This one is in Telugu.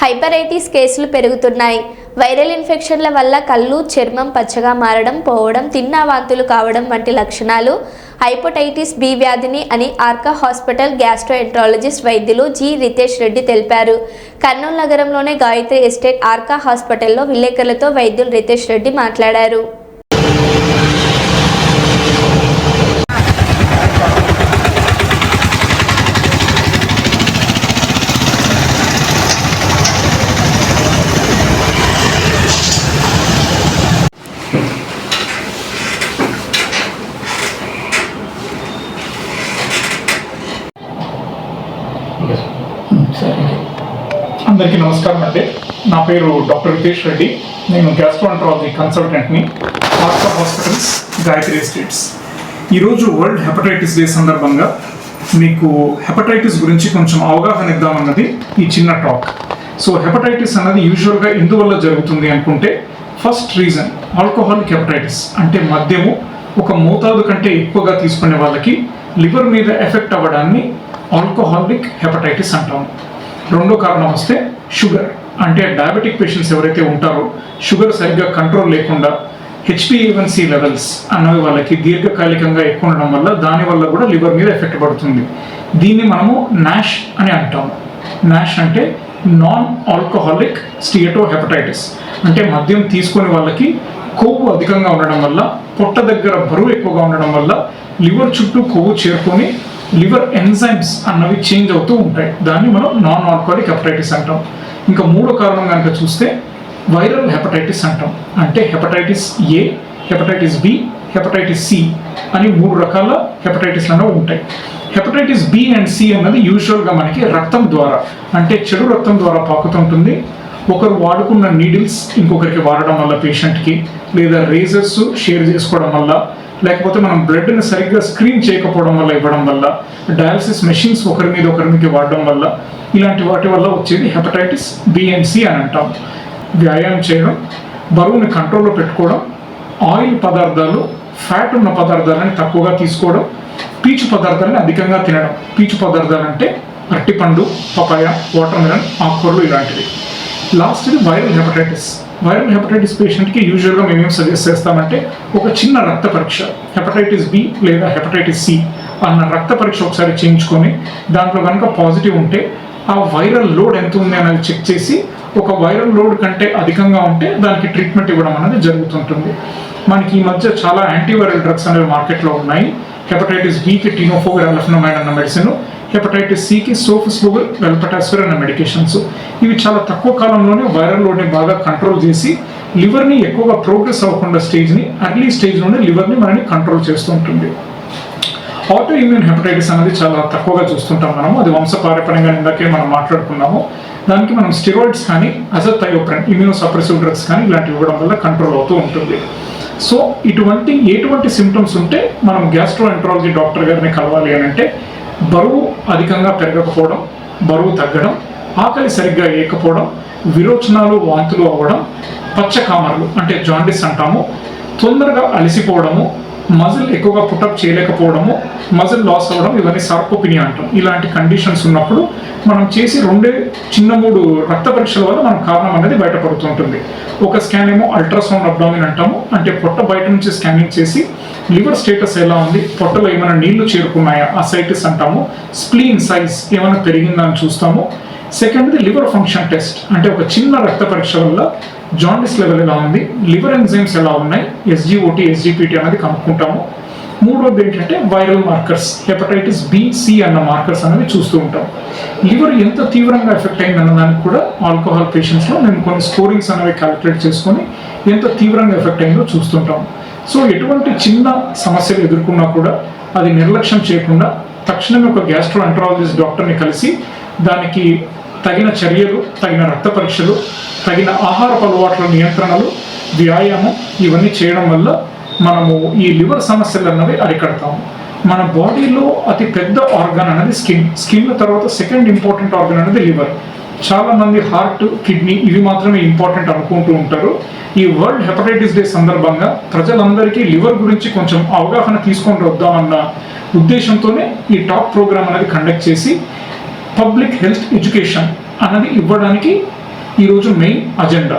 హైపరైటిస్ కేసులు పెరుగుతున్నాయి. వైరల్ ఇన్ఫెక్షన్ల వల్ల కళ్ళు చర్మం పచ్చగా మారడం పోవడం తిన్నా వాంతులు కావడం వంటి లక్షణాలు హైపటైటిస్ బి వ్యాధిని అని ఆర్కా హాస్పిటల్ గ్యాస్ట్రోఎంట్రాలజిస్ట్ వైద్యులు జి రితేష్ రెడ్డి తెలిపారు. కర్నూలు నగరంలోని గాయత్రి ఎస్టేట్ ఆర్కా హాస్పిటల్లో విలేకరులతో వైద్యులు రితేష్ రెడ్డి మాట్లాడారు. అందరికీ నమస్కారం అండి. నా పేరు డాక్టర్ రితేష్ రెడ్డి. నేను గ్యాస్ట్రాంట్రాలజీ కన్సల్టెంట్ని ఆర్కా హాస్పిటల్స్ గాయత్రి ఎస్టేట్స్ ఈరోజు వరల్డ్ హెపటైటిస్ డే సందర్భంగా మీకు హెపటైటిస్ గురించి కొంచెం అవగాహన ఇద్దామన్నది ఈ చిన్న టాక్ సో హెపటైటిస్ అన్నది యూజువల్గా ఎందువల్ల జరుగుతుంది అనుకుంటే ఫస్ట్ రీజన్ ఆల్కహాలిక్ హెపటైటిస్ అంటే మద్యము ఒక మోతాదు కంటే ఎక్కువగా తీసుకునే వాళ్ళకి లివర్ మీద ఎఫెక్ట్ అవ్వడాన్ని ఆల్కహాలిక్ హెపటైటిస్ అంటాము. రెండో కారణం వస్తే షుగర్. అంటే డయాబెటిక్ పేషెంట్స్ ఎవరైతే ఉంటారో షుగర్ సరిగ్గా కంట్రోల్ లేకుండా హెచ్పిఏవన్సి లెవెల్స్ అన్నవి వాళ్ళకి దీర్ఘకాలికంగా ఎక్కువ ఉండడం వల్ల దానివల్ల కూడా లివర్ మీద ఎఫెక్ట్ పడుతుంది. దీన్ని మనము నాష్ అని అంటాము. నాష్ అంటే నాన్ ఆల్కహాలిక్ స్టియటో హెపటైటిస్ అంటే మద్యం తీసుకునే వాళ్ళకి కొవ్వు అధికంగా ఉండడం వల్ల పొట్ట దగ్గర బరువు ఎక్కువగా ఉండడం వల్ల లివర్ చుట్టూ కొవ్వు చేరుకొని లివర్ ఎంజైమ్స్ అన్నవి చేంజ్ అవుతూ ఉంటాయి. దాన్ని మనం నాన్ ఆల్కహాలిక్ హెపటైటిస్ అంటాం. ఇంకా మూడో కారణం కనుక చూస్తే వైరల్ హెపటైటిస్ అంటాం. అంటే hepatitis A hepatitis B hepatitis C అని మూడు రకాల హెపటైటిస్ అనేవి ఉంటాయి. హెపటైటిస్ బి అండ్ సి అన్నది యూజువల్గా మనకి రక్తం ద్వారా అంటే చెడు రక్తం ద్వారా పాకుతుంటుంది ఒకరు వాడుకున్న నీడిల్స్ ఇంకొకరికి వాడడం వల్ల పేషెంట్కి లేదా రేజర్స్ షేర్ చేసుకోవడం వల్ల లేకపోతే మనం బ్లడ్ని సరిగ్గా స్క్రీన్ చేయకపోవడం వల్ల ఇవ్వడం వల్ల డయాలసిస్ మెషిన్స్ ఒకరి మీద ఒకరి మీద వాడడం వల్ల ఇలాంటి వాటి వల్ల వచ్చేది హెపటైటిస్ బిఎన్సి అని అంటాం. వ్యాయామం చేయడం బరువుని కంట్రోల్లో పెట్టుకోవడం ఆయిల్ పదార్థాలు ఫ్యాట్ ఉన్న పదార్థాలని తక్కువగా తీసుకోవడం పీచు పదార్థాలని అధికంగా తినడం. పీచు పదార్థాలు అంటే అరటిపండు పపాయ వాటర్ మిలన్ ఆకుకూరలు ఇలాంటివి. లాస్ట్ది వైరల్ హెపటైటిస్ వైరల్ హెపటైటిస్ పేషెంట్కి యూజువల్గా మేమేం సజెస్ట్ చేస్తామంటే ఒక చిన్న రక్త పరీక్ష హెపటైటిస్ బి లేదా హెపటైటిస్ సి అన్న రక్త పరీక్ష ఒకసారి చేయించుకొని దాంట్లో కనుక పాజిటివ్ ఉంటే ఆ వైరల్ లోడ్ ఎంత ఉంది అనేది చెక్ చేసి ఒక వైరల్ లోడ్ కంటే అధికంగా ఉంటే దానికి ట్రీట్మెంట్ ఇవ్వడం అనేది జరుగుతుంటుంది. మనకి ఈ మధ్య చాలా యాంటీవైరల్ డ్రగ్స్ అనేవి మార్కెట్లో ఉన్నాయి. హెపటైటిస్ బికి టీనోఫోర్ అన్న మెడిసిన్ హెపటైటిస్ సికి సోఫిస్లోగర్ వెల్పటాస్ఫర్ అనే మెడికేషన్స్ ఇవి చాలా తక్కువ కాలంలోనే వైరల్ లోడ్ని బాగా కంట్రోల్ చేసి లివర్ని ఎక్కువగా ప్రోగ్రెస్ అవ్వకుండా స్టేజ్ని అర్లీ స్టేజ్లోనే లివర్ని మనని కంట్రోల్ చేస్తూ ఉంటుంది. ఆటో ఇమ్యూన్ హెపటైటిస్ అనేది చాలా తక్కువగా చూస్తుంటాం మనము. అది వంశపారపర్యంగా ఇందాకే మనం మాట్లాడుకున్నాము. దానికి మనం స్టిరాయిడ్స్ కానీ అజథయోప్రన్ ఇమ్యూనో సప్రెసివ్ డ్రగ్స్ కానీ ఇలాంటివి ఇవ్వడం వల్ల కంట్రోల్ అవుతూ ఉంటుంది. సో ఇటువంటి ఎటువంటి సిమ్టమ్స్ ఉంటే మనం గ్యాస్ట్రో ఎంట్రాలజీ డాక్టర్ గారిని కలవాలి అని అంటే బరువు అధికంగా పెరగకపోవడం బరువు తగ్గడం ఆకలి సరిగ్గా వేయకపోవడం విరోచనాలు వాంతులు అవ్వడం పచ్చకామర్లు అంటే జాండిస్ అంటాము తొందరగా అలసిపోవడము మజిల్ ఎక్కువగా పుటప్ చేయలేకపోవడము మజిల్ లాస్ అవ్వడం ఇవన్నీ సార్కోపినియా అంటాం. ఇలాంటి కండిషన్స్ ఉన్నప్పుడు మనం చేసి రెండే చిన్న మూడు రక్త పరీక్షల వల్ల మనం కారణం అనేది బయటపడుతుంటుంది ఒక స్కాన్ ఏమో అల్ట్రాసౌండ్ అబ్డామిన్ అంటాము. అంటే పొట్ట బయట నుంచి స్కానింగ్ చేసి లివర్ స్టేటస్ ఎలా ఉంది పొట్టలో ఏమైనా నీళ్ళు చేరుకున్నాయా అసైటిస్ అంటాము. స్ప్లీన్ సైజ్ ఏమైనా పెరిగిందా అని చూస్తాము. సెకండ్ది లివర్ ఫంక్షన్ టెస్ట్ అంటే ఒక చిన్న రక్త పరీక్ష వల్ల జాండిస్ లెవెల్ ఎలా ఉంది? లివర్ ఎంజైమ్స్ ఎలా ఉన్నాయి? ఎస్జిఓటి ఎస్జిపిటి అనేది కనుక్కుంటాము. మూడోది ఏంటంటే viral markers hepatitis B C అన్న మార్కర్స్ అనేవి చూస్తూ ఉంటాం లివర్ ఎంత తీవ్రంగా ఎఫెక్ట్ అయిందన్న దానికి కూడా ఆల్కహాల్ పేషెంట్స్లో మేము కొన్ని స్కోరింగ్స్ అనేవి క్యాలిక్యులేట్ చేసుకొని ఎంత తీవ్రంగా ఎఫెక్ట్ అయిందో చూస్తుంటాం సో ఎటువంటి చిన్న సమస్యలు ఎదుర్కొన్నా కూడా అది నిర్లక్ష్యం చేయకుండా తక్షణమే ఒక గ్యాస్ట్రో ఎంట్రాలజిస్ట్ డాక్టర్ని కలిసి దానికి తగిన చర్యలు తగిన రక్త పరీక్షలు తగిన ఆహారపు అలవాట్ల నియంత్రణలు వ్యాయామం ఇవన్నీ చేయడం వల్ల మనము ఈ లివర్ సమస్యలు అన్నవి అరికడతాము. మన బాడీలో అతి పెద్ద ఆర్గాన్ అనేది స్కిన్. స్కిన్ తర్వాత సెకండ్ ఇంపార్టెంట్ ఆర్గాన్ అనేది లివర్. చాలా మంది హార్ట్ కిడ్నీ ఇవి మాత్రమే ఇంపార్టెంట్ అనుకుంటూ ఉంటారు. ఈ వరల్డ్ హెపటైటిస్ డే సందర్భంగా ప్రజలందరికీ లివర్ గురించి కొంచెం అవగాహన తీసుకొని వద్దామన్న ఉద్దేశంతోనే ఈ టాప్ ప్రోగ్రామ్ అనేది కండక్ట్ చేసి పబ్లిక్ హెల్త్ ఎడ్యుకేషన్ అన్నది ఇవ్వడానికి ఈరోజు మెయిన్ అజెండా